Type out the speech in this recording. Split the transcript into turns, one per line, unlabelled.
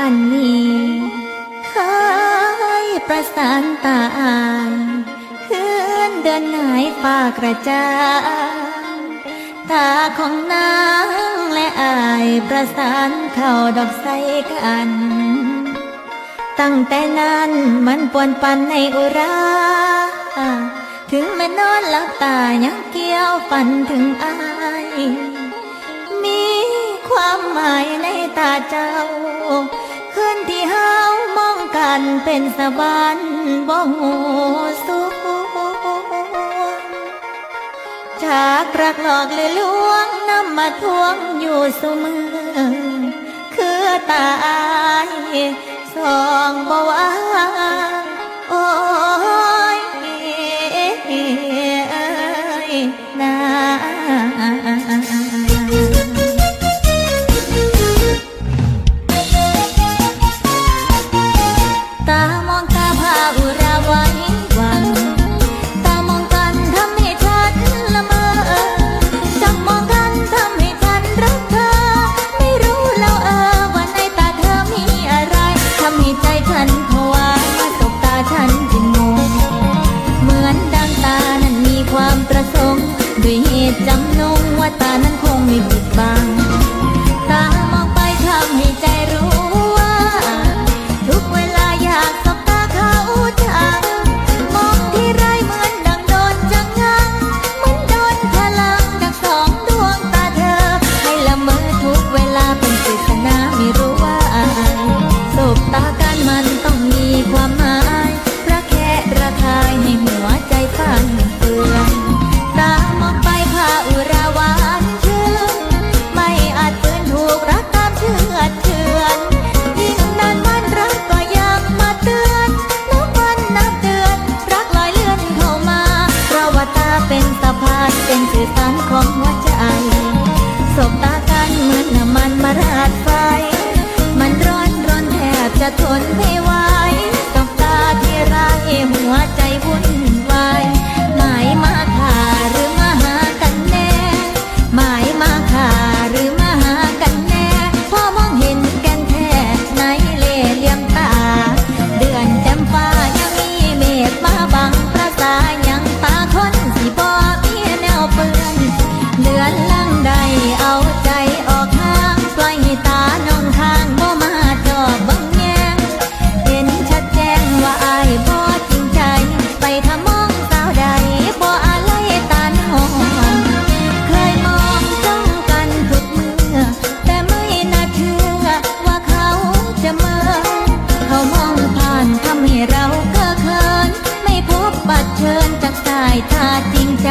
อันนี้เคยประสานตาอ่านคืนเดินหายฝากระจางตาของนางและอายประสานเข้าดอกใสกัน ตั้งแต่นั้นมันปวนปันในอุรา ถึงแม่นอนหลับตายังเกี่ยวฝันถึงอาย มีความหมายในตาเจ้า นที่เฮามองกันเป็นสะบันบ่หูสุขจากรักหลอกเลยลวงนำมาทวงอยู่เสมือ คือตายสองบ่ว่าโอ buat panen กันลังใดเอาใจออกห่างปล่อยใหนองทางบมาจอบบังแยงเห็นชัดแจ้งว่าอายบจรใจ ไปทำมองสาวใดบอะไรตาน้งเคยมองจ้องกันทุกเมื่อ แต่ไม่น่าเชื่อว่าเขาจะเมินเขามองผ่านทำให้เราเกิน ไม่พบบัดเชิญจากสายตาจรใจ